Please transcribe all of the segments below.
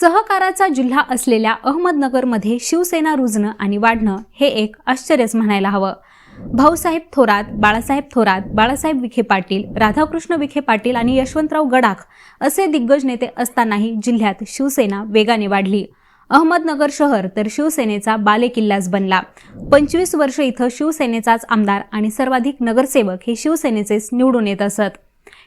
सहकाराचा जिल्हा असलेल्या अहमदनगरमध्ये शिवसेना रुजणं आणि वाढणं हे एक आश्चर्यच म्हणायला हवं. भाऊसाहेब थोरात बाळासाहेब थोरात बाळासाहेब विखे पाटील राधाकृष्ण विखे पाटील आणि यशवंतराव गडाख असे दिग्गज नेते असतानाही जिल्ह्यात शिवसेना वेगाने वाढली. अहमदनगर शहर तर शिवसेनेचा बालेकिल्लाच बनला. पंचवीस वर्ष इथं शिवसेनेचाच आमदार आणि सर्वाधिक नगरसेवक हे शिवसेनेचेच निवडून येत असत.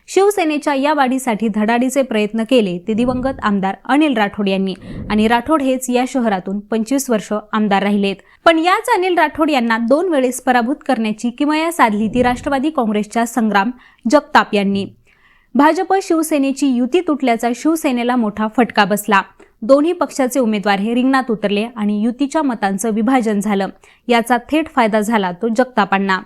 शिवसेनेच्या या वाढीसाठी धडाडीचे प्रयत्न केले ते दिवंगत आमदार अनिल राठोड यांनी. आणि राठोड हेच या शहरातून पंचवीस वर्ष आमदार राहिलेत. पण याच अनिल राठोड यांना दोन वेळेस पराभूत करण्याची किमया साधली ती राष्ट्रवादी काँग्रेसच्या संग्राम जगताप यांनी. भाजप शिवसेनेची युती तुटल्याचा शिवसेनेला मोठा फटका बसला. दोन्ही पक्षाचे उमेदवार हे रिंगणात उतरले आणि युतीच्या मतांचं विभाजन झालं. याचा थेट फायदा झाला तो जगतापांना.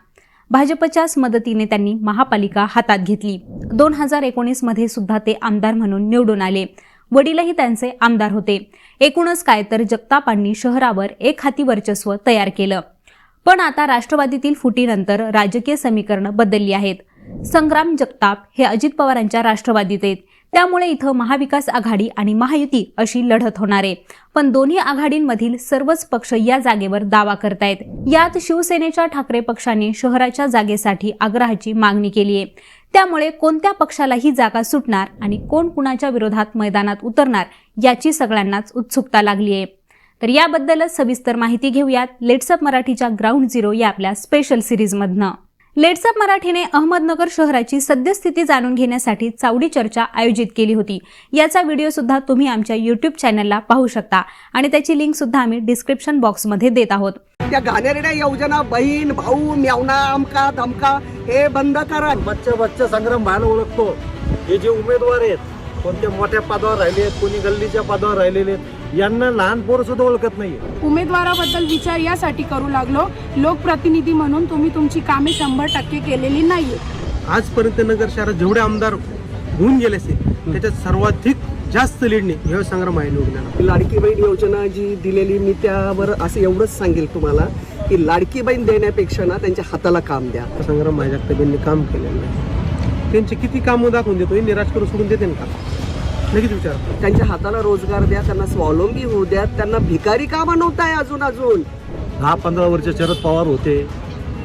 भाजपच्याच मदतीने त्यांनी महापालिका हातात घेतली. दोन हजार एकोणीसमध्ये सुद्धा ते आमदार म्हणून निवडून आले. वडीलही त्यांचे आमदार होते. एकूणच काय तर जगतापांनी शहरावर एक हाती वर्चस्व तयार केलं. पण आता राष्ट्रवादीतील फुटीनंतर राजकीय समीकरणं बदलली आहेत. संग्राम जगताप हे अजित पवारांच्या राष्ट्रवादीत आहेत. त्यामुळे इथं महाविकास आघाडी आणि महायुती अशी लढत होणार आहे. पण दोन्ही आघाडींमधील सर्वच पक्ष या जागेवर दावा करतायत. यात शिवसेनेच्या ठाकरे पक्षाने शहराच्या जागेसाठी आग्रहाची मागणी केली आहे त्यामुळे कोणत्या पक्षाला ही जागा सुटणार आणि कोण कुणाच्या विरोधात मैदानात उतरणार याची सगळ्यांनाच उत्सुकता लागली आहे तर याबद्दलच सविस्तर माहिती घेऊयात. लेट्सअप मराठीच्या ग्राउंड झिरो या आपल्या स्पेशल सिरीजमधनं. लेट्सअप मराठीने अहमदनगर शहराची सद्यस्थिती जाणून घेण्यासाठी चावडी चर्चा आयोजित केली होती. याचा व्हिडिओ सुद्धा तुम्ही आमच्या युट्यूब चॅनलला पाहू शकता आणि त्याची लिंक सुद्धा आम्ही डिस्क्रिप्शन बॉक्समध्ये देत आहोत. त्या घाणेरड्या योजना बहीण भाऊ म्यावना अमका धमका हे बंद करा. बच्चा बच्चा संग्राम व्हायला ओळखतो. हे जे उमेदवार आहेत कोणत्या मोठ्या पदावर राहिले आहेत कोणी गल्लीच्या पदावर राहिलेले आहेत यांना लहान पोरं सुद्धा ओळखत नाही उमेदवाराबद्दल विचार यासाठी करू लागलो. लोकप्रतिनिधी म्हणून तुम्ही तुमची कामे शंभर टक्के केलेली नाहीये. आजपर्यंत नगर शहरात जेवढे आमदार होऊन गेले असतील त्याच्यात सर्वाधिक जास्त लीडने हे संग्राम आहे निवडून येणार. लाडकी बहीण योजना जी दिलेली मी त्यावर असं एवढंच सांगेल तुम्हाला की लाडकी बहीण देण्यापेक्षा ना त्यांच्या हाताला काम द्या. संग्राम यांनी काम केलेलं आहे त्यांचे किती कामं दाखवून देतो? निराश करून सोडून देते ना का? लगेच विचार. त्यांच्या हाताला रोजगार द्या त्यांना स्वावलंबी होऊ द्या त्यांना भिकारी का बनवताय अजून अजून? दहा पंधरा वर्ष शरद पवार होते.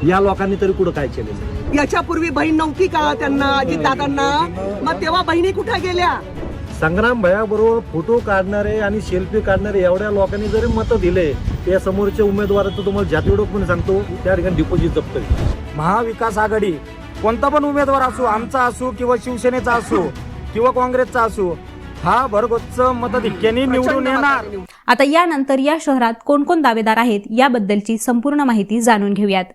या लोकांनी तरी कुठं काय केलेलं याच्यापूर्वी बहीण नव्हती का त्यांना अजित दादांना मग तेव्हा बहिणी कुठे गेल्या? संग्राम भयाबरोबर फोटो काढणारे आणि सेल्फी काढणारे एवढ्या लोकांनी जरी मतं दिले त्या समोरच्या उमेदवाराचं तुम्हाला जातीवडक पण सांगतो त्या ठिकाणी डिपॉझिट जप्त. महाविकास आघाडी कोणता पण उमेदवार असो आमचा असो किंवा शिवसेनेचा असो किंवा काँग्रेसचा असो हा भरगच्च मतधिक्याने निवडून येणार. आता यानंतर या शहरात कोण कोण दावेदार आहेत याबद्दलची संपूर्ण माहिती जाणून घेऊयात.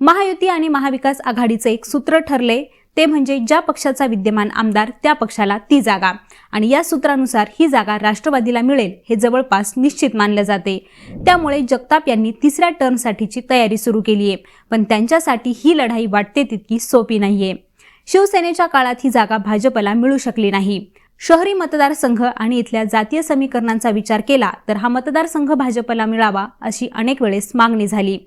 महायुती आणि महाविकास आघाडीचे एक सूत्र ठरले ते म्हणजे ज्या पक्षाचा विद्यमान आमदार त्या पक्षाला ती जागा. आणि या सूत्रानुसार ही जागा राष्ट्रवादीला मिळेल हे जवळपास निश्चित मानलं जाते. त्यामुळे जगताप यांनी तिसऱ्या टर्मसाठीची तयारी सुरू केली आहे पण त्यांच्यासाठी ही लढाई वाटते तितकी सोपी नाहीये. शिवसेनेच्या काळात ही जागा भाजपला मिळू शकली नाही. शहरी मतदारसंघ आणि इथल्या जातीय समीकरणांचा विचार केला तर हा मतदारसंघ भाजपला मिळावा अशी अनेक वेळेस मागणी झाली.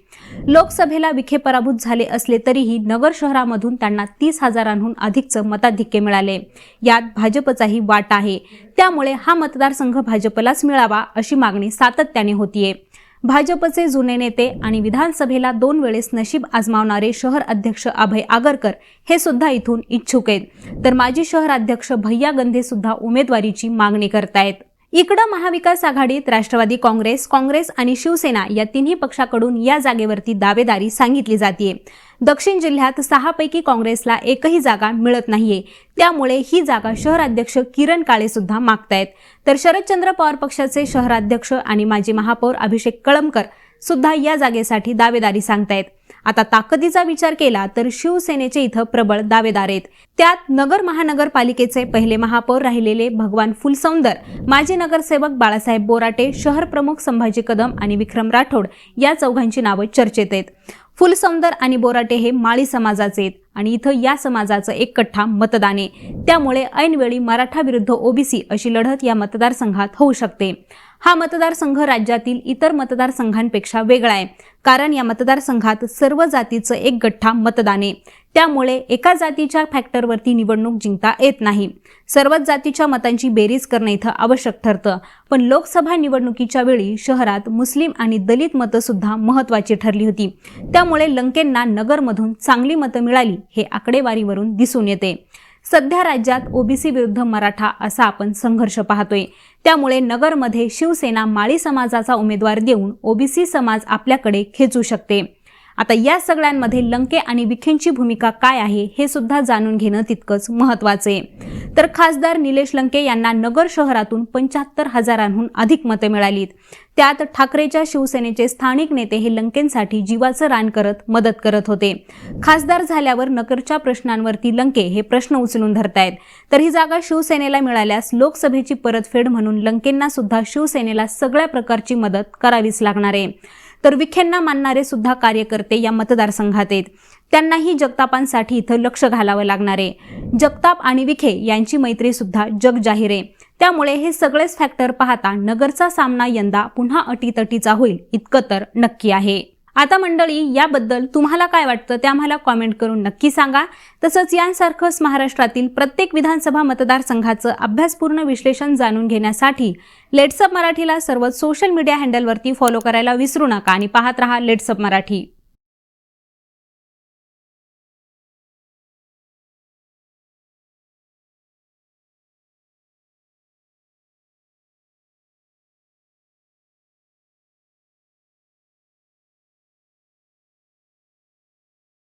लोकसभेला विखे पराभूत झाले असले तरीही नगर शहरामधून त्यांना तीस हजारांहून अधिकचं मताधिक्य मिळाले. यात भाजपचाही वाटा आहे. त्यामुळे हा मतदारसंघ भाजपलाच मिळावा अशी मागणी सातत्याने होतीये. भाजपचे जुने नेते आणि विधानसभेला दोन वेळेस नशीब आजमावणारे शहर अध्यक्ष अभय आगरकर हे सुद्धा इथून इच्छुक आहेत. तर माजी शहर अध्यक्ष भैया गंधे सुद्धा उमेदवारीची मागणी करतायत. इकडं महाविकास आघाडीत राष्ट्रवादी काँग्रेस काँग्रेस आणि शिवसेना या तिन्ही पक्षाकडून या जागेवरती दावेदारी सांगितली जाते दक्षिण जिल्ह्यात सहापैकी काँग्रेसला एकही जागा मिळत नाहीये. त्यामुळे ही जागा शहराध्यक्ष किरण काळे सुद्धा मागतायत. तर शरदचंद्र पवार पक्षाचे शहराध्यक्ष आणि माजी महापौर अभिषेक कळमकर सुद्धा या जागेसाठी दावेदारी सांगतायत. आता ताकदीचा विचार केला तर शिवसेनेचे इथं प्रबळ दावेदार आहेत. त्यात नगर महानगरपालिकेचे पहिले महापौर राहिलेले भगवान फुलसौंदर माजी नगरसेवक बाळासाहेब बोराटे शहर प्रमुख संभाजी कदम आणि विक्रम राठोड या चौघांची नावं चर्चेत आहेत. फुलसौंदर आणि बोराटे हे माळी समाजाचे आहेत आणि इथं या समाजाचं एक कठ्ठा मतदान आहे. त्यामुळे ऐनवेळी मराठा विरुद्ध ओबीसी अशी लढत या मतदारसंघात होऊ शकते. हा मतदारसंघ राज्यातील इतर मतदारसंघांपेक्षा वेगळा आहे. कारण या मतदारसंघात सर्व जातीचं एक गठ्ठा मतदान आहे. त्यामुळे एका जातीच्या फॅक्टरवरती निवडणूक जिंकता येत नाही. सर्वच जातीच्या मतांची बेरीज करणं इथं आवश्यक ठरतं. पण लोकसभा निवडणुकीच्या वेळी शहरात मुस्लिम आणि दलित मतं सुद्धा महत्वाची ठरली होती. त्यामुळे लंकेंना नगरमधून चांगली मतं मिळाली हे आकडेवारीवरून दिसून येते. सध्या राज्यात ओबीसी विरुद्ध मराठा असा आपण संघर्ष पाहतोय. त्यामुळे नगरमध्ये शिवसेना माळी समाजाचा उमेदवार देऊन ओबीसी समाज आपल्याकडे खेचू शकते. आता या सगळ्यांमध्ये लंके आणि विखेंची भूमिका काय आहे हे सुद्धा जाणून घेणं तितकंच महत्वाचं आहे तर खासदार निलेश लंके यांना नगर शहरातून पंच्याहत्तर हजारांहून अधिक मतं मिळालीत. त्यात ठाकरेच्या शिवसेनेचे स्थानिक नेते हे लंकेंसाठी जीवाचं रान करत मदत करत होते. खासदार झाल्यावर नगरच्या प्रश्नांवरती लंके हे प्रश्न उचलून धरतायत. तर ही जागा शिवसेनेला मिळाल्यास लोकसभेची परतफेड म्हणून लंकेंना सुद्धा शिवसेनेला सगळ्या प्रकारची मदत करावीच लागणार आहे. तर विखेंना मानणारे सुद्धा कार्यकर्ते या मतदारसंघात आहेत. त्यांनाही जगतापांसाठी इथं लक्ष घालावं लागणार आहे. जगताप आणि विखे यांची मैत्री सुद्धा जग जाहीर आहे. त्यामुळे हे सगळेच फॅक्टर पाहता नगरचा सामना यंदा पुन्हा अटीतटीचा होईल इतकं तर नक्की आहे. आता मंडळी याबद्दल तुम्हाला काय वाटतं ते आम्हाला कॉमेंट करून नक्की सांगा. तसंच यांसारखंच महाराष्ट्रातील प्रत्येक विधानसभा मतदारसंघाचं अभ्यासपूर्ण विश्लेषण जाणून घेण्यासाठी लेट्सअप मराठीला सर्व सोशल मीडिया हँडलवरती फॉलो करायला विसरू नका आणि पाहत रहा लेट्सअप मराठी.